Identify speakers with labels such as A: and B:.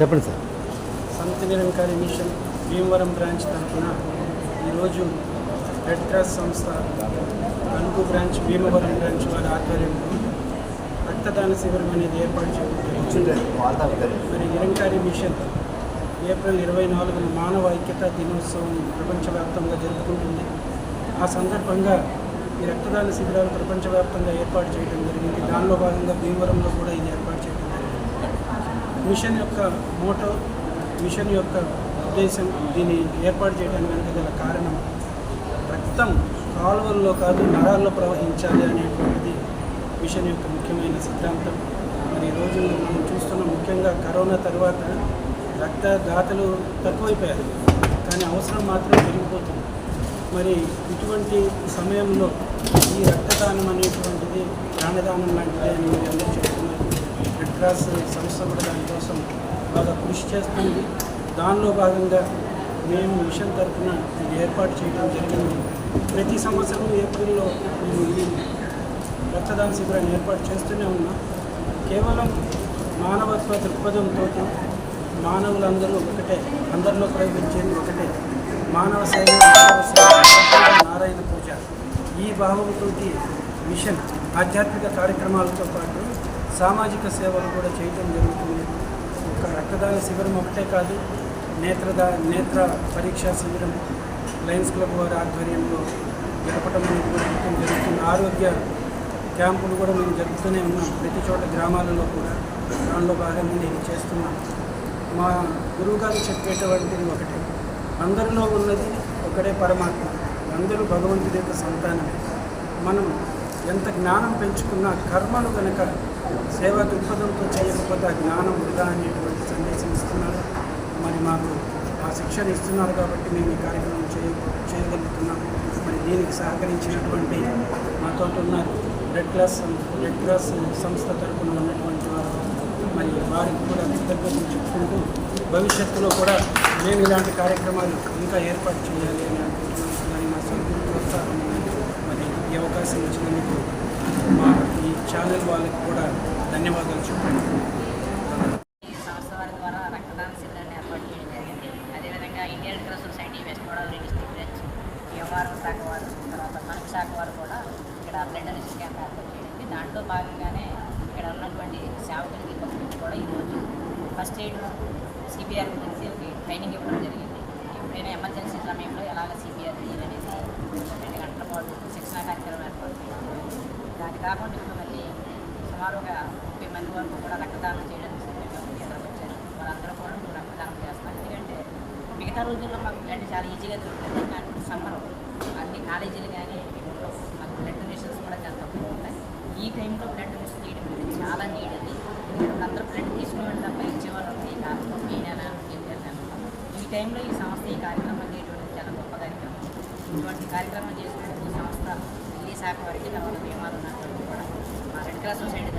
A: చెప్పండి సార్.
B: సంత Nirankari machine Bhimavaram branch తరఫున ఈరోజు రెడ్ క్రాస్ సంస్థ కనుకు బ్రాంచ్ భీమవరం బ్రాంచ్ వారి ఆధ్వర్యంలో రక్తదాన శిబిరం అనేది ఏర్పాటు చేయడం మరి నిరంకారి మిషన్ ఏప్రిల్ ఇరవై నాలుగున మానవ ఐక్యతా దినోత్సవం ప్రపంచవ్యాప్తంగా జరుపుకుంటుంది. ఆ సందర్భంగా ఈ రక్తదాన శిబిరాలు ప్రపంచవ్యాప్తంగా ఏర్పాటు చేయడం జరిగింది. దానిలో భాగంగా భీమవరంలో కూడా ఇది ఏర్పాటు మిషన్ యొక్క మోటో మిషన్ యొక్క ఉద్దేశం దీన్ని ఏర్పాటు చేయడానికి వెనుక గల కారణం రక్తం కాలువల్లో కాదు నరాల్లో ప్రవహించాలి అనేటువంటిది మిషన్ యొక్క ముఖ్యమైన సిద్ధాంతం. మరి ఈ రోజు మనం చూస్తున్న ముఖ్యంగా కరోనా తర్వాత రక్తదాతలు తక్కువైపోయారు కానీ అవసరం మాత్రం పెరిగిపోతుంది. మరి ఇటువంటి సమయంలో ఈ రక్తదానం అనేటువంటిది ప్రాణదానం లాంటిది అని మీరు అందరూ మద్రాస్ సంస్థ కూడా దానికోసం బాగా కృషి చేస్తుంది. దానిలో భాగంగా మేము మిషన్ తరఫున ఇది ఏర్పాటు చేయడం జరిగింది. ప్రతి సంవత్సరం ఏప్రిల్లో మేము ఈ రక్తదాన శిబిరాన్ని ఏర్పాటు చేస్తూనే ఉన్నాం. కేవలం మానవత్వ దృక్పథంతో మానవులందరూ ఒకటే అందరిలో ప్రయోగించేది ఒకటే. మానవ సేవ మానవ సేవ, నారాయణ పూజ. ఈ భావంతో మిషన్ ఆధ్యాత్మిక కార్యక్రమాలతో పాటు సామాజిక సేవలు కూడా చేయడం జరుగుతుంది. ఒక రక్తదాన శిబిరం ఒకటే కాదు నేత్రదా నేత్ర పరీక్షా శిబిరం లయన్స్ క్లబ్ వారి ఆధ్వర్యంలో జరపడం అనేది కూడా జరగడం జరుగుతుంది. ఆరోగ్య క్యాంపులు కూడా మేము జరుపుతూనే ఉన్నాం. ప్రతి చోట గ్రామాలలో కూడా. దానిలో భాగంగా నేను చేస్తున్నాను. మా గురువుగారు చెప్పేటువంటిది ఒకటే. అందరిలో ఉన్నది ఒకటే పరమాత్మ. అందరూ భగవంతుడి యొక్క సంతానమే. మనం ఎంత జ్ఞానం పెంచుకున్నా కర్మలు కనుక సేవా దృక్పథంతో చేయకపోతే ఆ జ్ఞానం వృధా అనేటువంటి సందేశం ఇస్తున్నారు. మరి మాకు ఆ శిక్షణ ఇస్తున్నారు కాబట్టి మేము ఈ కార్యక్రమం చేయ చేయగలుగుతున్నాం. మరి దీనికి సహకరించినటువంటి మాతో ఉన్న రెడ్ క్లాస్ రెడ్ క్రాస్ సంస్థ తరపున ఉన్నటువంటి వారు మరి వారికి కూడా కృతజ్ఞతలు చెప్పుకుంటూ భవిష్యత్తులో కూడా మేము ఇలాంటి కార్యక్రమాలు ఇంకా ఏర్పాటు చేయాలి అని అనుకుంటున్నాను దాని మా సొంత ప్రోత్సాహం మరి ఈ అవకాశం ఇచ్చినందుకు మా ఈ ఛానల్ వాళ్ళకి కూడా ధన్యవాదాలు చెప్పండి.
C: సంస్థ వారి ద్వారా రక్తదాన శిబిరాన్ని ఏర్పాటు చేయడం జరిగింది. అదేవిధంగా Indian red cross society west Godavari district branch Bhimavaram శాఖ వారు తర్వాత మనకు శాఖ వారు కూడా ఇక్కడ బ్లడ్ డొనేషన్ క్యాంప్ ఏర్పాటు చేయడం. దాంట్లో భాగంగానే ఇక్కడ ఉన్నటువంటి సేవకులకి భక్తులకి కూడా ఈరోజు ఫస్ట్ ఎయిడ్ సిపిఆర్ గురించి ఒక ట్రైనింగ్ ఇవ్వడం జరిగింది. ఎప్పుడైనా ఎమర్జెన్సీ సమయంలో ఎలాగ సిపిఆర్ చేయాలనేది రెండు గంటల వాళ్ళు శిక్షణా కార్యక్రమం ఏర్పాటు దాని కాకుండా ఇప్పుడు మళ్ళీ సుమారుగా ముప్పై మంది వరకు కూడా రక్తదానం చేయడానికి సిద్ధంగా వచ్చారు వాళ్ళందరూ కూడా రక్తదానం చేస్తారు ఎందుకంటే మిగతా రోజుల్లో మాకు బ్లడ్ చాలా ఈజీగా దొరుకుతుంది కానీ సమ్మర్ అన్ని కాలేజీలు కానీ మాకు బ్లడ్ డొనేషన్స్ కూడా చాలా తక్కువ ఉంటాయి ఈ టైంలో బ్లడ్ డొనేషన్ చేయడం అనేది చాలా నీడ్ అది అందరూ బ్లడ్ తీసుకునేవాళ్ళు తప్ప ఇచ్చేవాళ్ళు ఈ కారణం ఈ నెల ఈ టైంలో ఈ సంస్థ ఈ కార్యక్రమం చేయడం చాలా గొప్ప కార్యక్రమం. ఇటువంటి కార్యక్రమం చేసుకుంటే సంబంధించిన అవస్థ రిలీజ్ ఆపే వరకు రావడం ఏమాదన్నా ರೆಡ್ ಕ್ರಾಸ್ ಸೊಸೈಟಿ